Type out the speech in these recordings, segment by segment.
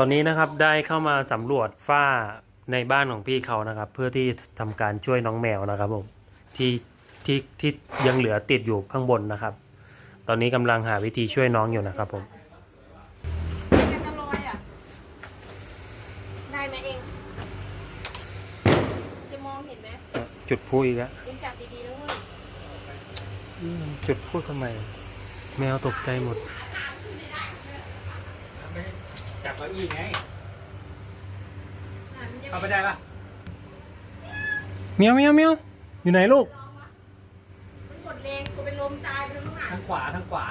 ตอนนี้นะครับได้เข้ามาสำรวจฝ้าในบ้านของพี่เขานะครับ เพื่อที่ทำการช่วยน้องแมวนะครับผมที่ที่ที่ยังเหลือติดอยู่ข้างบนนะครับ ตอนนี้กำลังหาวิธีช่วยน้องอยู่นะครับผมกันจะลอยอะ ได้ไหมเอง จะมองเห็นไหมจุดพูอีกแล้วเองจับดีๆแล้วเว้ยอืมจุดพูทำไม แมวตกใจหมด จับเก้าอี้ไงอะมันจะเอาไปได้ปะเมียวเมียวเมียวอยู่ไหนลูก มันกดแรงกูเป็นลมตายไปแล้วมั้งอะทางขวาทางขวา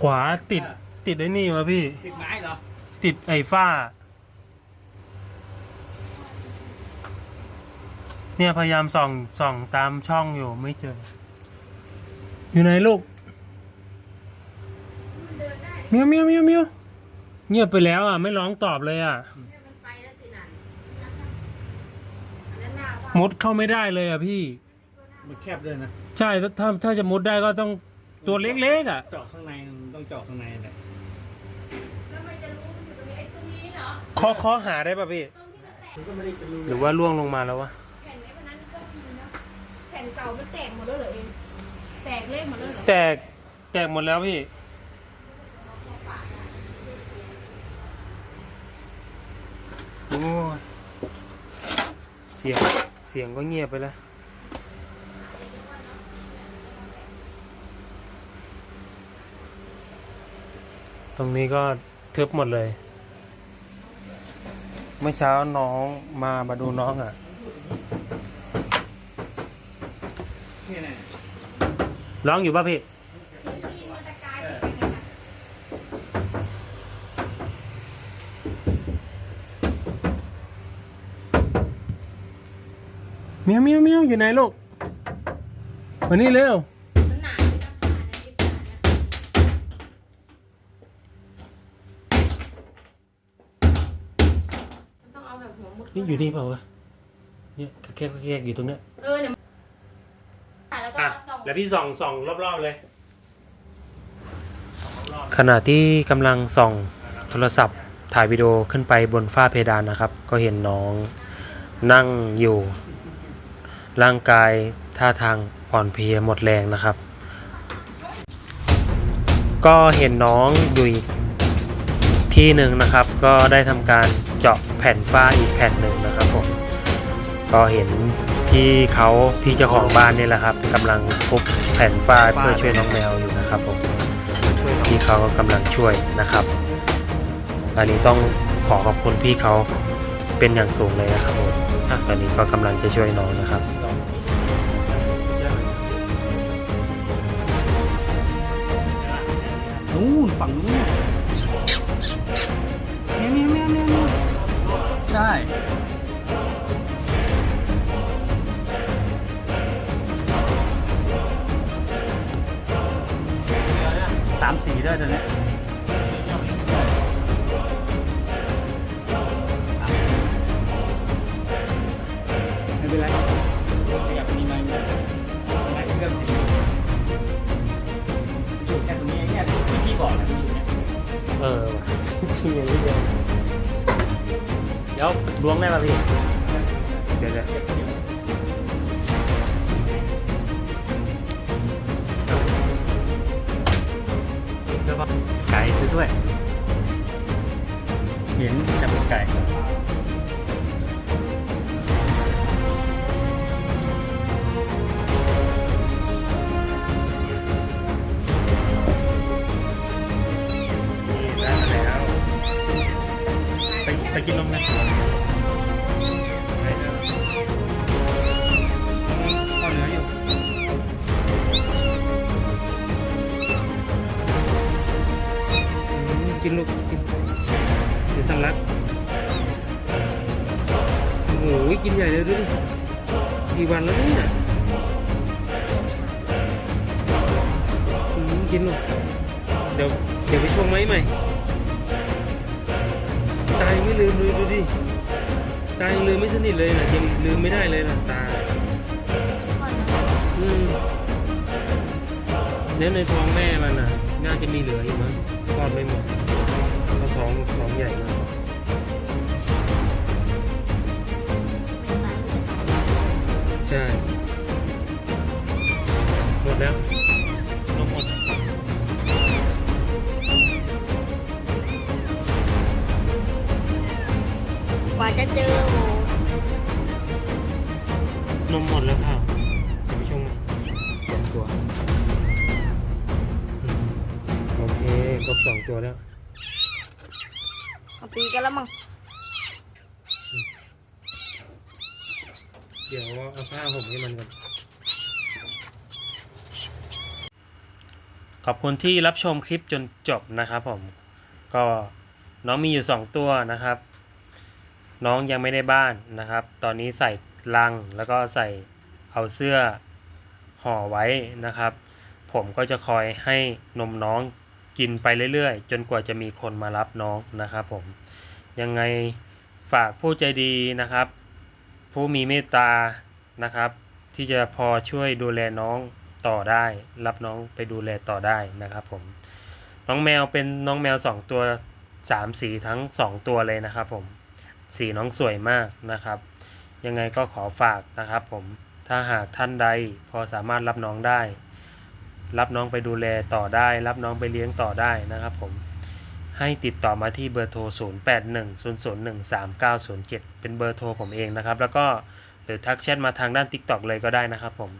ขวาติดติดไอ้นี่วะพี่ ติดไม้เหรอ ติดไอ้ฝ้า เนี่ยพยายามส่องส่องตามช่องอยู่ไม่เจอ อยู่ไหนลูก มันเดินได้ เมียวเมียวเมียวเมียว เงียบไปแล้วอะ ไม่ร้องตอบเลยอะเนี่ยมันไปแล้วสินั่นอันนั้นหน้าว่ามุดเข้าไม่ได้เลยอะพี่ มันแคบด้วยนะใช่ถ้าถ้าถ้าจะมุดได้ก็ต้องตัวเล็กๆอะ เจาะข้างในมันต้องเจาะข้างในแหละแล้วมันจะรู้มันอยู่ตรงนี้ไอ้ตรงนี้เหรอเคอเคอหาได้ป่ะพี่ ตรงที่มันแตกมันก็ไม่ได้จะรู้หรือว่าล่วงลงมาแล้ววะ แผ่นไอ้วันนั้นก็มีนะแผ่นเก่ามันแตกหมดแล้วเหรอเองแตกเละหมดแล้วเหรอแตกแตกหมดแล้วพี่ อ้ยเสียง เสียงก็เงียบไปแล้วตรงนี้ก็ทึบหมดเลย เมื่อเช้าน้องมามาดูน้องอะนี่ไงร้องอยู่ป่ะพี่ ที่มันจะกลายเป็นไงนะ เมียวเมียวเมียวอยู่ไหนลูกมานี่เร็วมันหนาไม่ต้องผ่านอันนี้ผ่านนะมันต้องเอาแบบหัวมุดนี่อยู่นี่เปล่าวะเนี่ยแค่แค่อยู่ตรงเนี้ยเออเนี่ยแล้วก็อะส่องแล้วพี่ส่องส่องรอบๆเลยขณะที่กำลังส่องโทรศัพท์ถ่ายวิดีโอขึ้นไปบนฝ้าเพดานนะครับ ก็เห็นน้องนั่งอยู่ ร่างกายท่าทางอ่อนเพลียหมดแรงนะครับ ก็เห็นน้องอยู่อีกที่หนึ่งนะครับ ก็ได้ทำการเจาะแผ่นฝ้าอีกแผ่นหนึ่งนะครับผมก็เห็นพี่เขาพี่เจ้าของบ้านนี่แหละครับกำลังทุบแผ่นฝ้าเพื่อช่วยน้องแมวอยู่นะครับผมพี่เขากำลังช่วยนะครับอันนี้ต้องขอขอบคุณพี่เขาเป็นอย่างสูงเลยนะครับผมอะตอนนี้ก็กำลังจะช่วยน้องนะครับ นู่นฝั่งนู้นเนี่ยเนี่ยเนี่ยเนี่ยใช่สามสีด้วยตอนนี้ ชี้อย่างนี้เดียวเดี๋ยวล้วงได้ป่ะพี่ เดี๋ยวเดี๋ยวไก่ซื้อด้วย เห็นจะเป็นไก่ กินนมกันไปเถอะข้าวเหลืออยู่กินลูกกินเดี๋ยวสำลักโอ้โหกินใหญ่เลยดูดิกี่วันแล้วเนี่ยกินลูกเดี๋ยวเดี๋ยวไปช่วงไหมใหม่ังไม่ลืมเลดูดิ ตายังลืมไม่สนิทเลยนะยังลืมไม่ได้เลยนะตาอืมเน้นในท้องแม่มันน่ะ น่าจะมีเหลืออยู่มั้งคลอดไม่หมดเพราะท้องท้องใหญ่มาก ใช่ หมดแล้ว จะเจอโหนมหมดแล้วค่ะเดี๋ยวไปชงไหมสองตัวอืมโอเคครบสองตัวแล้วเอาปีกันแล้วมั้งเดี๋ยวเอาผ้าห่มให้มันก่อน ขอบคุณที่รับชมคลิปจนจบนะครับผม ก็น้องมีอยู่ 2 ตัวนะครับ น้องยังไม่ได้บ้านนะครับ ตอนนี้ใส่ลังแล้วก็ใส่เอาเสื้อห่อไว้นะครับ ผมก็จะคอยให้นมน้องกินไปเรื่อยๆ จนกว่าจะมีคนมารับน้องนะครับผมยังไงฝากผู้ใจดีนะครับ ผู้มีเมตตานะครับ ที่จะพอช่วยดูแลน้องต่อได้ รับน้องไปดูแลต่อได้นะครับผมน้องแมวเป็นน้องแมวสองตัวสามสีทั้งสองตัวเลยนะครับผม สีน้องสวยมากนะครับ ยังไงก็ขอฝากนะครับผมถ้าหากท่านใดพอสามารถรับน้องได้ รับน้องไปดูแลต่อได้ รับน้องไปเลี้ยงต่อได้นะครับผมให้ติดต่อมาที่เบอร์โทร 0810013907 เป็นเบอร์โทรผมเองนะครับ แล้วก็หรือทักแชทมาทางด้าน TikTok เลยก็ได้นะครับผม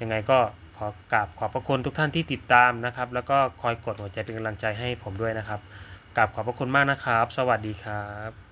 ยังไงก็ขอกราบขอบพระคุณทุกท่านที่ติดตามนะครับ แล้วก็คอยกดหัวใจเป็นกำลังใจให้ผมด้วยนะครับกราบขอบพระคุณมากนะครับ สวัสดีครับ